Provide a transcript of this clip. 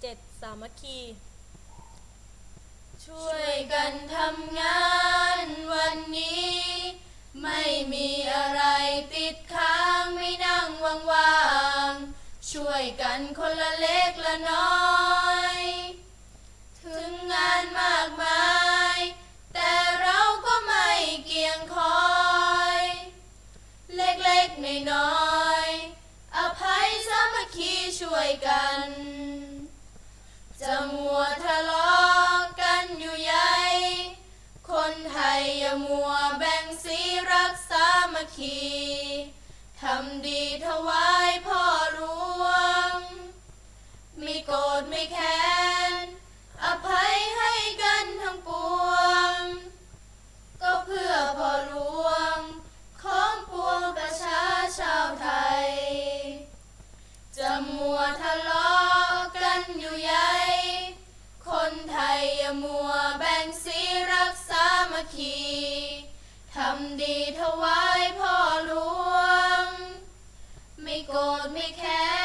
7. สามัคคี ช่วยกันทำงานวันนี้ ไม่มีอะไรติดค้างไม่นั่งว่างๆ ช่วยกันคนละเล็กละน้อย ถึงงานมากมาย แต่เราก็ไม่เกียงคอย เล็กๆน้อยๆอภัยสามัคคีช่วยกัน จะมัวทะเลาะกันอยู่ใหญ่ คนไทยอย่ามัวแบ่งสีรักสามัคคี ทำดีถวายีทำดีถวายพ่อหลวง ไม่โกรธไม่แค้น